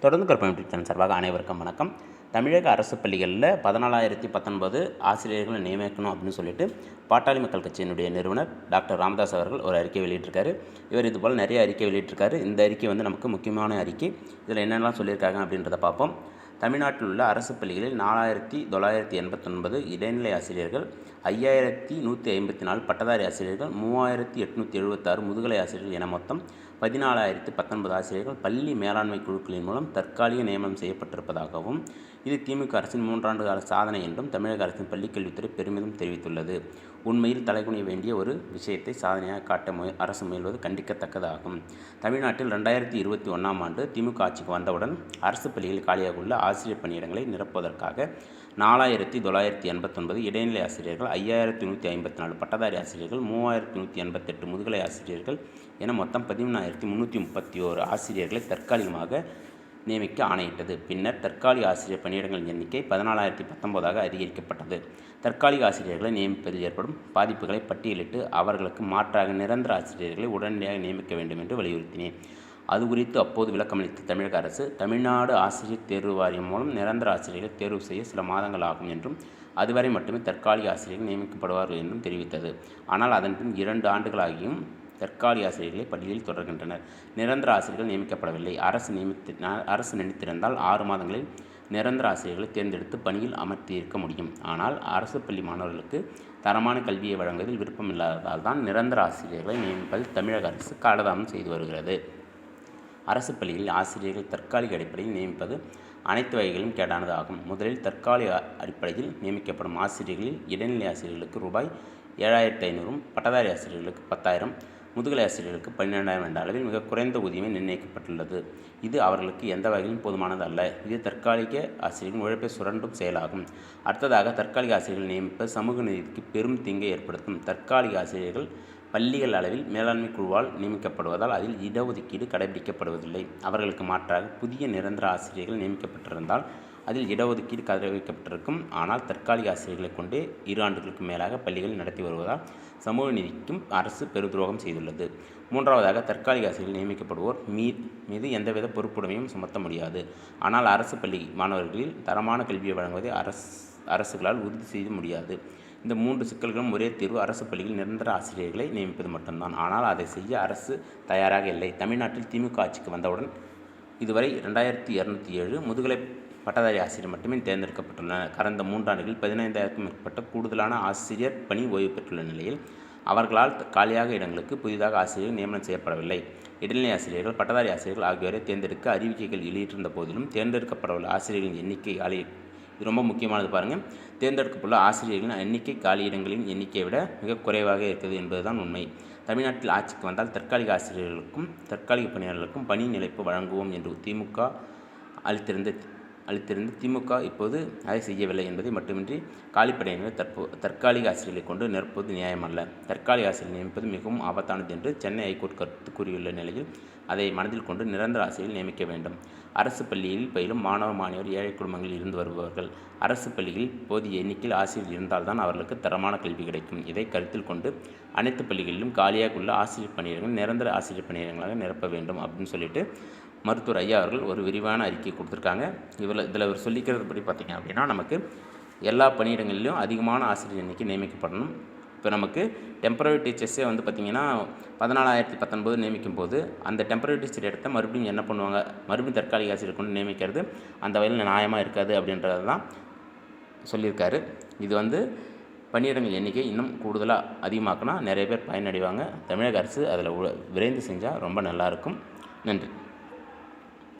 தொடர்ந்து கற்பனை YouTube channel சார்பாக அனைவருக்கும் வணக்கம். தமிழக அரசு பள்ளிகளில் பதினாலாயிரத்தி பத்தொன்பது ஆசிரியர்களை நியமிக்கணும் அப்படின்னு சொல்லிட்டு பாட்டாளி மக்கள் கட்சியினுடைய நிறுவனர் டாக்டர் ராமதாஸ் அவர்கள் ஒரு அறிக்கை வெளியிட்டிருக்காரு. இவர் இது போல் நிறைய அறிக்கை வெளியிட்டிருக்காரு. இந்த அறிக்கை வந்து நமக்கு முக்கியமான அறிக்கை. இதில் என்னென்னலாம் சொல்லியிருக்காங்க அப்படின்றத பார்ப்போம். தமிழ்நாட்டில் உள்ள அரசு பள்ளிகளில் நாலாயிரத்தி தொள்ளாயிரத்தி எண்பத்தொன்பது இடைநிலை ஆசிரியர்கள் ஐயாயிரத்தி நூற்றி ஐம்பத்தி நாலு பட்டதாரி ஆசிரியர்கள் மூவாயிரத்தி எட்நூற்றி எழுபத்தாறு முதுகலை ஆசிரியர்கள் என மொத்தம் பதினாலாயிரத்தி பத்தொன்பது ஆசிரியர்கள் பள்ளி மேலாண்மை குழுக்களின் மூலம் தற்காலிக நியமனம் செய்யப்பட்டிருப்பதாகவும் இது திமுக அரசின் மூன்றாண்டு கால சாதனை என்றும் தமிழக அரசின் பள்ளிக்கல்வித்துறை பெருமிதம் தெரிவித்துள்ளது. உண்மையில் தலைகுனிய வேண்டிய ஒரு விஷயத்தை சாதனையாக காட்ட முய அரசு முயல்வது கண்டிக்கத்தக்கதாகும். தமிழ்நாட்டில் ரெண்டாயிரத்தி இருபத்தி ஒன்றாம் ஆண்டு திமுக ஆட்சிக்கு வந்தவுடன் அரசு பள்ளிகளில் காலியாக உள்ள ஆசிரியர் பணியிடங்களை நிரப்புவதற்காக நாலாயிரத்தி தொள்ளாயிரத்தி எண்பத்தொன்பது இடைநிலை ஆசிரியர்கள் ஐயாயிரத்தி நூற்றி ஐம்பத்தி நாலு பட்டதாரி ஆசிரியர்கள் மூவாயிரத்தி நூற்றி எண்பத்தெட்டு முதுகலை ஆசிரியர்கள் என மொத்தம் பதிமூணாயிரத்தி முந்நூற்றி முப்பத்தி ஓரு ஆசிரியர்களை தற்காலிகமாக நியமிக்க ஆணையிட்டது. பின்னர் தற்காலிக ஆசிரியர் பணியிடங்களின் எண்ணிக்கை பதினாலாயிரத்தி பத்தொன்பதாக அதிகரிக்கப்பட்டது. தற்காலிக ஆசிரியர்களை நியமிப்பதில் ஏற்படும் பாதிப்புகளை பட்டியலிட்டு அவர்களுக்கு மாற்றாக நிரந்தர ஆசிரியர்களை உடனடியாக நியமிக்க வேண்டும் என்று வலியுறுத்தினேன். அது குறித்து அப்போது விளக்கமளித்த தமிழக அரசு தமிழ்நாடு ஆசிரியர் தேர்வு வாரியம் மூலம் நிரந்தர ஆசிரியர்களை தேர்வு செய்ய சில மாதங்கள் ஆகும் என்றும் அதுவரை மட்டுமே தற்காலிக ஆசிரியர்கள் நியமிக்கப்படுவார்கள் என்றும் தெரிவித்தது. ஆனால் அதன்பின் இரண்டு ஆண்டுகளாகியும் தற்காலிக ஆசிரியர்களை பள்ளியில் தொடர்கின்றனர். நிரந்தர ஆசிரியர்கள் நியமிக்கப்படவில்லை. அரசு நியமித்து அரசு நினைத்திருந்தால் ஆறு மாதங்களில் நிரந்தர ஆசிரியர்களை தேர்ந்தெடுத்து பணியில் அமர்த்தியிருக்க முடியும். ஆனால் அரசு பள்ளி மாணவர்களுக்கு தரமான கல்வியை வழங்குவதில் விருப்பம் இல்லாததால் தான் நிரந்தர ஆசிரியர்களை நியமிப்பதில் தமிழக அரசு காலதாமம் செய்து வருகிறது. அரசு பள்ளிகளில் ஆசிரியர்கள் தற்காலிக அடிப்படையில் நியமிப்பது அனைத்து வகைகளும் கேடானது ஆகும். முதலில் தற்காலிக அடிப்படையில் நியமிக்கப்படும் ஆசிரியர்களில் இடைநிலை ஆசிரியர்களுக்கு ரூபாய் ஏழாயிரத்தி ஐநூறும் பட்டதாரி ஆசிரியர்களுக்கு பத்தாயிரம் முதுகலை ஆசிரியர்களுக்கு பன்னிரெண்டாயிரம் என்ற அளவில் மிக குறைந்த ஊதியமே நிர்ணயிக்கப்பட்டுள்ளது. இது அவர்களுக்கு எந்த வகையிலும் போதுமானது அல்ல இது தற்காலிக ஆசிரியர்களின் உழைப்பை சுரண்டும் செயலாகும். அடுத்ததாக தற்காலிக ஆசிரியர்கள் நியமிப்ப சமூக நீதிக்கு பெரும் தீங்கை ஏற்படுத்தும். தற்காலிக ஆசிரியர்கள் பள்ளிகள் அளவில் மேலாண்மை குழுவால் நியமிக்கப்படுவதால் அதில் இடஒதுக்கீடு கடைபிடிக்கப்படுவதில்லை. அவர்களுக்கு மாற்றாக புதிய நிரந்தர ஆசிரியர்கள் நியமிக்கப்பட்டிருந்தால் அதில் இடஒதுக்கீடு கடைபிடிக்கப்பட்டிருக்கும் ஆனால் தற்காலிக ஆசிரியர்களை கொண்டே இரு ஆண்டுகளுக்கு மேலாக பள்ளிகள் நடத்தி வருவதால் சமூக நீதிக்கும் அரசு பெருதுரோகம் செய்துள்ளது. மூன்றாவதாக தற்காலிக ஆசிரியர்கள் நியமிக்கப்படுவோர் மீ மீது எந்தவித பொறுப்புடைமையும் சுமத்த முடியாது. ஆனால் அரசு பள்ளி மாணவர்களில் தரமான கல்வியை வழங்குவதை அரசு அரசுகளால் உறுதி செய்ய முடியாது. இந்த மூன்று சிக்கல்களும் ஒரே தீர்வு அரசு பள்ளியில் நிரந்தர ஆசிரியர்களை நியமிப்பது மட்டும்தான். ஆனால் அதை செய்ய அரசு தயாராக இல்லை. தமிழ்நாட்டில் திமுக ஆட்சிக்கு வந்தவுடன் இதுவரை ரெண்டாயிரத்தி இரநூத்தி ஏழு முதுகலை பட்டதாரி ஆசிரியர் மட்டுமே தேர்ந்தெடுக்கப்பட்டுள்ளனர். கடந்த மூன்றாண்டுகளில் பதினைந்தாயிரக்கும் மேற்பட்ட கூடுதலான ஆசிரியர் பணி ஓய்வு பெற்றுள்ள நிலையில் அவர்களால் காலியாக இடங்களுக்கு புதிதாக ஆசிரியர்கள் நியமனம் செய்யப்படவில்லை. இடைநிலை ஆசிரியர்கள் பட்டதாரி ஆசிரியர்கள் ஆகியோரை தேர்ந்தெடுக்க அறிவிக்கைகள் வெளியிட்டிருந்த போதிலும் தேர்ந்தெடுக்கப்படவுள்ள ஆசிரியர்களின் எண்ணிக்கை காலி இது ரொம்ப முக்கியமானது பாருங்கள் தேர்ந்தெடுக்கப்பட்டுள்ள ஆசிரியர்களின் எண்ணிக்கை காலியிடங்களின் எண்ணிக்கையை விட மிக குறைவாக இருக்கிறது என்பதுதான் உண்மை. தமிழ்நாட்டில் ஆட்சிக்கு வந்தால் தற்காலிக ஆசிரியர்களுக்கும் தற்காலிக பணியாளர்களுக்கும் பணி நிலைப்பு வழங்குவோம் என்று திமுக அளித்திருந்த அளித்திருந்த திமுக இப்போது அதை செய்யவில்லை என்பதை மட்டுமின்றி காலிப்படையினர் தற்போ தற்காலிக ஆசிரியர்களை கொண்டு நிரப்புவது நியாயமல்ல. தற்காலிக ஆசிரியர் நியமிப்பது மிகவும் ஆபத்தானது என்று சென்னை ஐகோர்ட் கருத்து கூறியுள்ள நிலையில் அதை மனதில் கொண்டு நிரந்தர ஆசிரியர்கள் நியமிக்க வேண்டும். அரசு பள்ளியில் பயிலும் மாணவ மாணவர் ஏழை குடும்பங்களில் இருந்து வருபவர்கள் அரசு பள்ளியில் போதிய எண்ணிக்கையில் ஆசிரியர் இருந்தால்தான் அவர்களுக்கு தரமான கல்வி கிடைக்கும். இதை கருத்தில் கொண்டு அனைத்து பள்ளிகளிலும் காலியாக உள்ள ஆசிரியர் பணியிடங்கள் நிரந்தர ஆசிரியர் பணியிடங்களாக நிரப்ப வேண்டும் அப்படின்னு சொல்லிட்டு மருத்துவர் ஐயா அவர்கள் ஒரு விரிவான அறிக்கை கொடுத்துருக்காங்க. இவர் இதில் இதில் அவர் சொல்லிக்கிறது படி பார்த்திங்க அப்படின்னா நமக்கு எல்லா பணியிடங்களிலும் அதிகமான ஆசிரியர் எண்ணிக்கை நியமிக்கப்படணும். இப்போ நமக்கு டெம்பரரி டீச்சர்ஸே வந்து பார்த்திங்கன்னா பதினாலாயிரத்தி பத்தொன்பது நியமிக்கும் போது அந்த டெம்பரரி டீச்சர் இடத்த மறுபடியும் என்ன பண்ணுவாங்க? மறுபடியும் தற்காலிக ஆசிரியர் கொண்டு நியமிக்கிறது அந்த வகையில் நியாயமாக இருக்காது அப்படின்றது தான் சொல்லியிருக்காரு. இது வந்து பணியிடங்கள் எண்ணிக்கை இன்னும் கூடுதலாக அதிகமாக்கினா நிறைய பேர் பயனடைவாங்க. தமிழக அரசு அதில் விரைந்து செஞ்சால் ரொம்ப நல்லாயிருக்கும் நன்றி.